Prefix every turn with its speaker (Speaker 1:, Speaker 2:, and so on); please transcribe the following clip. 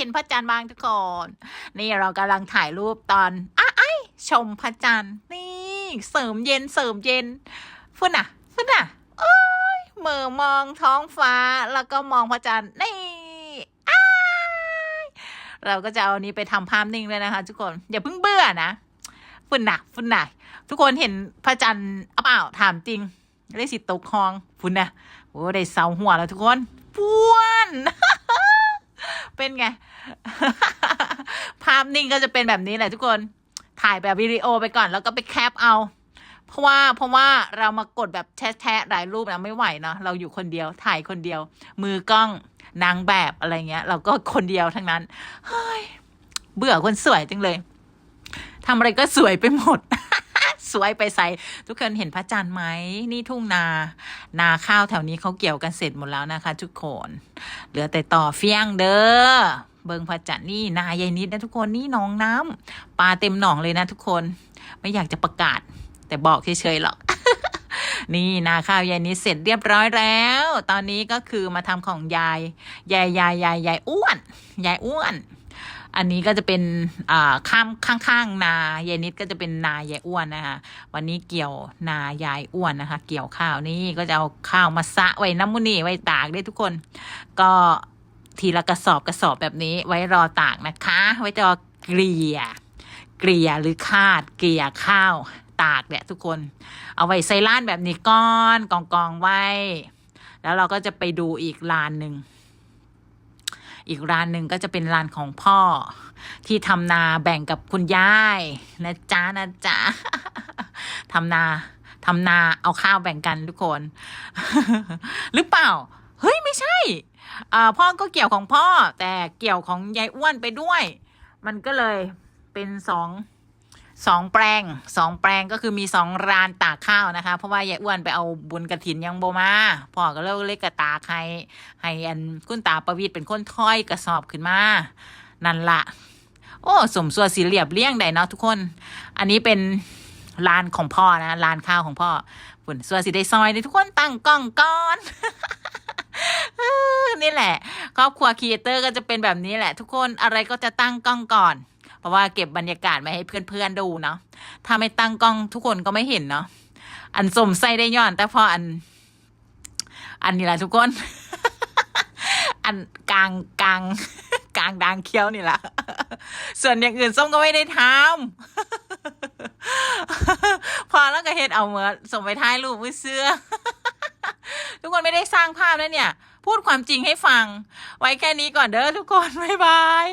Speaker 1: เห็นพระจันทร์บางทุกคน นี่เรากำลังถ่ายรูปตอนอ้าไอชมพระจันทร์นี่เสริมเย็นเสริมเย็นฟุ้นอะฟุ้นอะโอ้ยเมือมองท้องฟ้าแล้วก็มองพระจันทร์นี่อ้าเราก็จะเอาอันนี้ไปทำภาพนิ่งเลยนะคะ ทุกคนอย่าเพิ่งเบื่อนะฟุ้นหนักฟุ้นหนักทุกคนเห็นพระจันทร์เอาเปล่าถามจริงได้สิตกคลองฟุ้นนะโอ้ได้เสาหัวแล้วทุกคนป้วน เป็นไง ภาพนิ่งก็จะเป็นแบบนี้แหละทุกคน ถ่ายแบบวิดีโอไปก่อนแล้วก็ไปแคปเอา เพราะว่าเพราะว่าเรามากดแบบแชะๆหลายรูปนะไม่ไหวเนาะเราอยู่คนเดียวถ่ายคนเดียว มือกล้องนางแบบอะไรเงี้ย เราก็คนเดียวทั้งนั้น เฮ้ย เบื่อคนสวยจังเลยทำอะไรก็สวยไปหมดสวยไปใส่ทุกคนเห็นพระจันทร์ไหมนี่ทุ่งนา นาข้าวแถวนี้เขาเกี่ยวกันเสร็จหมดแล้วนะคะ ทุกคน เหลือแต่ต่อเฟียงเด้อเบิงพระจันทร์นี่นายายนิดนะทุกคนนี่หนองน้ำปลาเต็มหนองเลยนะทุกคนไม่อยากจะประกาศ แต่บอกเฉยๆหรอกนี่นาข้าวยายนิดเสร็จเรียบร้อยแล้ว ตอนนี้ก็คือมาทำของยาย ยายยายยายยายอ้วน ยายอ้วน อันนี้ก็จะเป็นอ่าข้ามข้างๆนายายนิดก็จะเป็นนายายอ้วนนะคะ วันนี้เกี่ยวนายายอ้วนนะคะ เกี่ยวข้าวนี่ก็จะเอาข้าวมาสะไว้น้ำมุนีไว้ตากได้ทุกคน ก็ทีละกระสอบกระสอบแบบนี้ไว้รอตากนะคะ ไว้รอเกลี่ยเกลี่ยหรือคาดเกลี่ยข้าวตากเนี่ยทุกคน เอาไว้ใส่ล้านแบบนี้ก้อนกองกองไว้ แล้วเราก็จะไปดูอีกลานหนึ่ง อีกร้านหนึ่งก็จะเป็นร้านของพ่อ ที่ทำนาแบ่งกับคุณยายนะจ๊ะนะจ๊ะทำนาทำนาเอาข้าวแบ่งกันทุกคน หรือเปล่า เฮ้ยไม่ใช่อ่าพ่อก็เกี่ยวของพ่อ แต่เกี่ยวของยายอ้วนไปด้วย มันก็เลยเป็นสอง สองแปลงสองแปลงก็คือมีสองรานตากข้าวนะคะ เพราะว่ายายอ้วนไปเอาบุญกระถินยังโบมาพ่อก็เลยเล็กกระตาให้ให้อันคุณตาประวิตรเป็นคนถ้อยกระสอบขึ้นมา นั่นละโอ้สมส่วนสีเหลียบเลี่ยงได้เนาะทุกคน อันนี้เป็นลานของพ่อนะลานข้าวของพ่อฝุ่นส่วนสีได้ซอยนี่ทุกคนตั้งกล้องก่อนนี่แหละ ครอบครัวครีเอเตอร์ก็จะเป็นแบบนี้แหละ ทุกคนอะไรก็จะตั้งกล้องก่อน เพราะว่าเก็บบรรยากาศมาให้เพื่อนๆดูเนาะถ้าไม่ตั้งกล้องทุกคนก็ไม่เห็นเนาะอันสมใส่ได้ย้อน แต่พออัน อันนี้แหละทุกคน อันกลางกลางกลางดางเคี้ยวนี่แหละส่วนอย่างอื่นส้มก็ไม่ได้ทำพอแล้วก็เฮ็ดเอาเหมือนส่งไปท้ายรูปมือเสื้อทุกคนไม่ได้สร้างภาพนะเนี่ย พูดความจริงให้ฟัง ไว้แค่นี้ก่อนเด้อทุกคน บ๊ายบาย